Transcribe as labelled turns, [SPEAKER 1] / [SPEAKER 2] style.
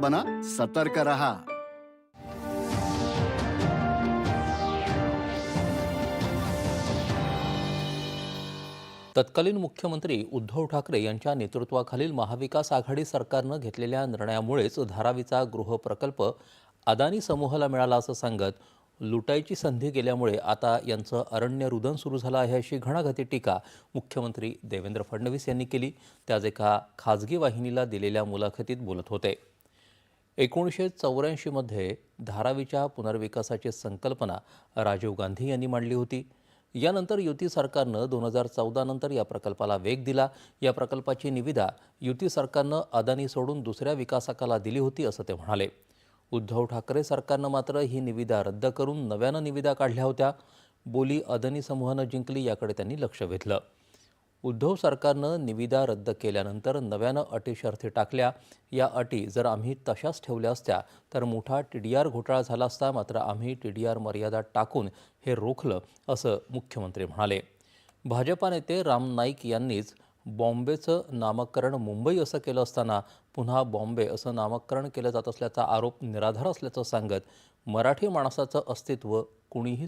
[SPEAKER 1] बना सतर्क रहा।
[SPEAKER 2] तत्कालीन मुख्यमंत्री उद्धव ठाकरे यांच्या नेतृत्वाखालील महाविकास आघाडी सरकारनं घेतलेल्या निर्णयामुळेच धारावीचा गृहप्रकल्प अदानी समूहाला मिळाला असं सांगत लुटायची संधी गेल्यामुळे आता यांचं अरण्य रुदन सुरू झालं आहे अशी घणाघाती टीका मुख्यमंत्री देवेंद्र फडणवीस यांनी केली. ते आज एका खाजगी वाहिनीला दिलेल्या मुलाखतीत बोलत होते. एकोणीसशे चौऱ्याऐंशीमध्ये धारावीच्या पुनर्विकासाची संकल्पना राजीव गांधी यांनी मांडली होती. यानंतर युती सरकारनं दोन हजार चौदा नंतर या प्रकल्पाला वेग दिला. या प्रकल्पाची निविदा युती सरकारनं अदानी सोडून दुसऱ्या विकासकाला दिली होती असं ते म्हणाले. उद्धव ठाकरे सरकारनं मात्र ही निविदा रद्द करून नव्यानं निविदा काढल्या होत्या. बोली अदानी समूहानं जिंकली याकडे त्यांनी लक्ष वेधलं. उद्धव सरकारनं निविदा रद्द केल्यानंतर नव्यानं अटी शर्थी टाकल्या. या अटी जर आम्ही तशाच ठेवल्या असत्या तर मोठा टी डी आर घोटाळा झाला असता मात्र आम्ही टी डी आर मर्यादा टाकून हे रोखलं असं मुख्यमंत्री म्हणाले. भाजपा नेते राम नाईक यांनीच बॉम्बेचं नामकरण मुंबई असं केलं असताना पुन्हा बॉम्बे असं नामकरण केलं जात असल्याचा आरोप निराधार असल्याचं सांगत मराठी माणसाचं अस्तित्व कुणीही